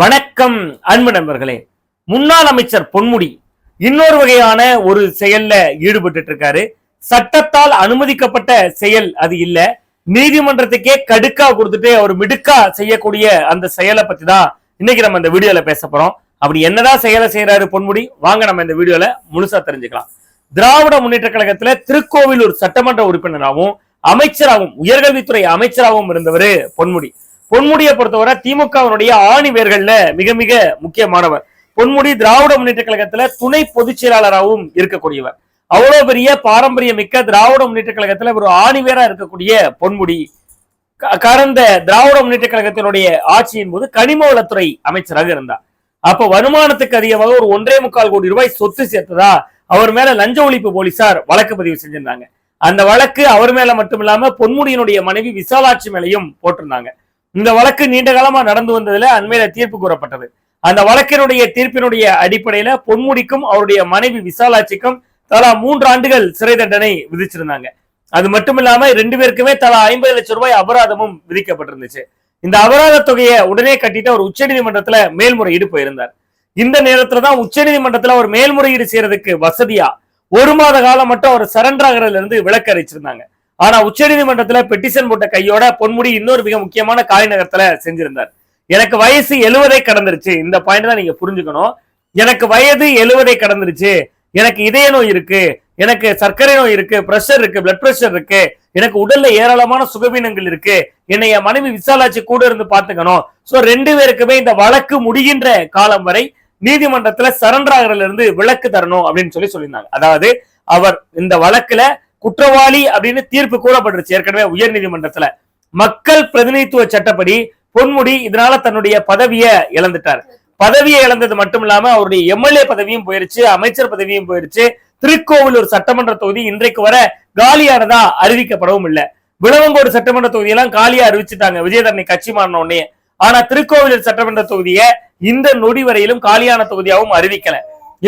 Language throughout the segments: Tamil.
வணக்கம் அன்பு நண்பர்களே. முன்னாள் அமைச்சர் பொன்முடி இன்னொரு வகையான ஒரு செயல்ல ஈடுபட்டு இருக்காரு. சட்டத்தால் அனுமதிக்கப்பட்ட செயல் அது இல்ல. நீதிமன்றத்துக்கே கடுக்கா கொடுத்துட்டு அவர் மிடுக்கா செய்யக்கூடிய அந்த செயலை பத்தி தான் இன்னைக்கு நம்ம இந்த வீடியோல பேச போறோம். அப்படி என்னதான் செயலை செய்யறாரு பொன்முடி? வாங்க நம்ம இந்த வீடியோல முழுசா தெரிஞ்சுக்கலாம். திராவிட முன்னேற்ற கழகத்துல திருக்கோவிலூர் சட்டமன்ற உறுப்பினராகவும் அமைச்சராகவும் உயர்கல்வித்துறை அமைச்சராகவும் இருந்தவர் பொன்முடி. பொன்முடியை பொறுத்தவரை திமுகவினுடைய ஆணி வேர்கள்ல மிக மிக முக்கியமானவர். பொன்முடி திராவிட முன்னேற்ற கழகத்துல துணை பொதுச் செயலாளராகவும் இருக்கக்கூடியவர். அவ்வளவு பெரிய பாரம்பரிய மிக்க திராவிட முன்னேற்ற கழகத்துல ஒரு ஆணிவேரா இருக்கக்கூடிய பொன்முடி. க- கடந்த திராவிட முன்னேற்ற கழகத்தினுடைய ஆட்சியின் போது கனிம வளத்துறை அமைச்சராக இருந்தார். அப்ப வருமானத்துக்கு அதிகமாக ஒரு ஒன்றே முக்கால் கோடி ரூபாய் சொத்து சேர்த்ததா அவர் மேல லஞ்ச ஒழிப்பு போலீசார் வழக்கு பதிவு செஞ்சிருந்தாங்க. அந்த வழக்கு அவர் மேல மட்டும் இல்லாம பொன்முடியினுடைய மனைவி விசாலாட்சி மேலையும் போட்டிருந்தாங்க. இந்த வழக்கு நீண்ட காலமா நடந்து வந்ததுல அண்மையில தீர்ப்பு கூறப்பட்டது. அந்த வழக்கினுடைய தீர்ப்பினுடைய அடிப்படையில பொன்முடிக்கும் அவருடைய மனைவி விசாலாட்சிக்கும் தலா மூன்று ஆண்டுகள் சிறை தண்டனை விதிச்சிருந்தாங்க. அது மட்டும் இல்லாம ரெண்டு பேருக்குமே தலா ஐம்பது லட்சம் ரூபாய் அபராதமும் விதிக்கப்பட்டிருந்துச்சு. இந்த அபராத தொகையை உடனே கட்டிட்டு அவர் உச்சநீதிமன்றத்துல மேல்முறையீடு போயிருந்தார். இந்த நேரத்துல தான் உச்சநீதிமன்றத்துல அவர் மேல்முறையீடு செய்யறதுக்கு வசதியா ஒரு மாத காலம் மட்டும் அவர் சரண்டர் ஆகிறதுல இருந்து விலக்கு ஆனா உச்சநீதிமன்றத்துல பெட்டிஷன் போட்ட கையோட பொன்முடி இன்னொரு மிக முக்கியமான காலநகரத்துல செஞ்சிருந்தார். எனக்கு வயசு எழுவதை கடந்துருச்சு. இந்த பாயிண்ட் தான் நீங்க புரிஞ்சுக்கணும். எனக்கு வயது எழுவதை கடந்துருச்சு. எனக்கு இதய நோய் இருக்கு. எனக்கு சர்க்கரை நோய் இருக்கு. பிரஷர் இருக்கு. பிளட் பிரஷர் இருக்கு. எனக்கு உடல்ல ஏராளமான சுகவீனங்கள் இருக்கு. என்னை என் மனைவி விசாலாட்சி கூட இருந்து பாத்துக்கணும் சோ ரெண்டு பேருக்குமே இந்த வழக்கு முடிகின்ற காலம் வரை நீதிமன்றத்துல சரண்டர் ஆகிறதுல இருந்து விளக்கு தரணும் அப்படின்னு சொல்லி சொல்லியிருந்தாங்க. அதாவது அவர் இந்த வழக்குல குற்றவாளி அப்படின்னு தீர்ப்பு கூறப்பட்டுருச்சு ஏற்கனவே உயர் நீதிமன்றத்துல மக்கள் பிரதிநிதித்துவ சட்டப்படி பொன்முடி இதனால தன்னுடைய பதவியை இழந்துட்டார். பதவியை இழந்தது மட்டும் இல்லாம அவருடைய எம்எல்ஏ பதவியும் போயிருச்சு அமைச்சர் பதவியும் போயிருச்சு. திருக்கோவிலூர் சட்டமன்ற தொகுதி இன்றைக்கு வர காலியானதா அறிவிக்கப்படவும் இல்லை. விளவங்கோடு சட்டமன்ற தொகுதியெல்லாம் காலியா அறிவிச்சுட்டாங்க. விஜயதரணி கட்சி மாறின உடனே. ஆனா திருக்கோவிலூர் சட்டமன்ற தொகுதியை இந்த நொடி வரையிலும் காலியான தொகுதியாகவும் அறிவிக்கல.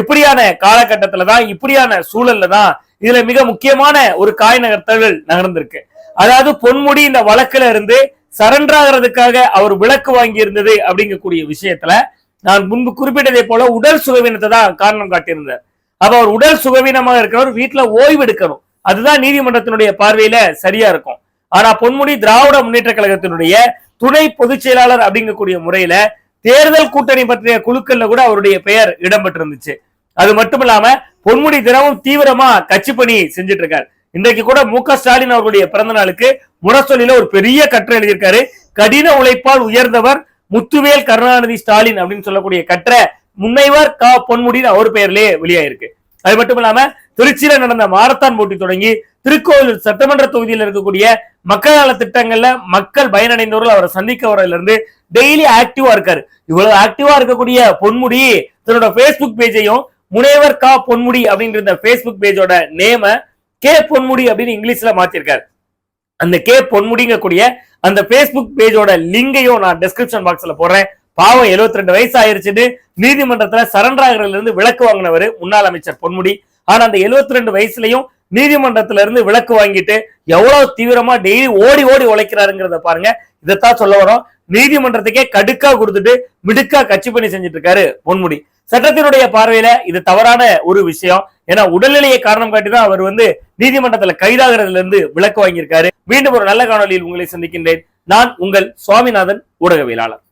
இப்படியான காலகட்டத்துல தான் இப்படியான சூழல்ல தான் இதுல மிக முக்கியமான ஒரு காய் நகர்த்தல்கள் நகர்ந்திருக்கு. அதாவது பொன்முடி இந்த வழக்குல இருந்து சரண்டர் ஆகிறதுக்காக அவர் விளக்கு வாங்கி இருந்தது அப்படிங்கக்கூடிய விஷயத்துல நான் முன்பு குறிப்பிட்டதை போல உடல் சுகவீனத்தை தான் காரணம் காட்டியிருந்தார். அப்ப அவர் உடல் சுகவீனமாக இருக்கிறவர் வீட்டுல ஓய்வு எடுக்கணும். அதுதான் நீதிமன்றத்தினுடைய பார்வையில சரியா இருக்கும். ஆனா பொன்முடி திராவிட முன்னேற்ற கழகத்தினுடைய துணை பொதுச் செயலாளர் அப்படிங்கக்கூடிய முறையில தேர்தல் கூட்டணி பற்றிய குழுக்கள்ல கூட அவருடைய பெயர் இடம்பெற்றிருந்துச்சு. அது மட்டும் இல்லாம பொன்முடி தினமும் தீவிரமா கட்சி பணி செஞ்சுட்டு இருக்காரு இன்றைக்கு கூட மு க ஸ்டாலின் அவர்களுடைய பிறந்த நாளுக்கு முரசொலியில ஒரு பெரிய கற்றை எழுதியிருக்காரு. கடின உழைப்பால் உயர்ந்தவர் முத்துவேல் கருணாநிதி ஸ்டாலின் அப்படின்னு சொல்லக்கூடிய கற்ற முன்னைவர் கா பொன்முடின்னு அவர் பெயர்லயே வெளியாயிருக்கு. அது மட்டும் இல்லாம திருச்சியில நடந்த மாரத்தான் போட்டி தொடங்கி திருக்கோவில் சட்டமன்ற தொகுதியில் இருக்கக்கூடிய மக்கள் நல திட்டங்கள்ல மக்கள் பயனடைந்தவர்கள் அவரை சந்திக்க வரதுல இருந்து டெய்லி ஆக்டிவா இருக்காரு. இவ்வளவு ஆக்டிவா இருக்கக்கூடிய பொன்முடி தன்னோட ஃபேஸ்புக் பேஜையும் முனைவர் கா பொன்முடி அப்படின்ற இந்த ஃபேஸ்புக் பேஜோட நேம கே பொன்முடி அப்படின்னு இங்கிலீஷ்ல மாத்திருக்காரு. அந்த கே பொன்முடிங்கக்கூடிய அந்த ஃபேஸ்புக் பேஜோட லிங்கையும் நான் டிஸ்கிரிப்ஷன் பாக்ஸ்ல போடுறேன். பாவம் 72 ரெண்டு வயசு ஆயிருச்சுன்னு நீதிமன்றத்துல சரண்டர் ஆகிறதுல இருந்து விளக்கு வாங்கினவர் முன்னாள் அமைச்சர் பொன்முடி. ஆனா அந்த 72 ரெண்டு வயசுலயும் நீதிமன்றத்துல இருந்து விலக்கு வாங்கிட்டு எவ்வளவு தீவிரமா டெய்லி ஓடி ஓடி உழைக்கிறாருங்கிறத பாருங்க. இதைத்தான் சொல்ல வரோம். நீதிமன்றத்துக்கே கடுக்கா கொடுத்துட்டு மிடுக்கா கட்சி பண்ணி செஞ்சுட்டு இருக்காரு பொன்முடி. சட்டத்தினுடைய பார்வையில இது தவறான ஒரு விஷயம். ஏன்னா உடல்நிலையை காரணம் காட்டி தான் அவர் வந்து நீதிமன்றத்துல கைதாகிறதுல இருந்து விலக்கு வாங்கியிருக்காரு. மீண்டும் ஒரு நல்ல காணொலியில் உங்களை சந்திக்கின்றேன். நான் உங்கள் சுவாமிநாதன் ஊடகவியலாளர்.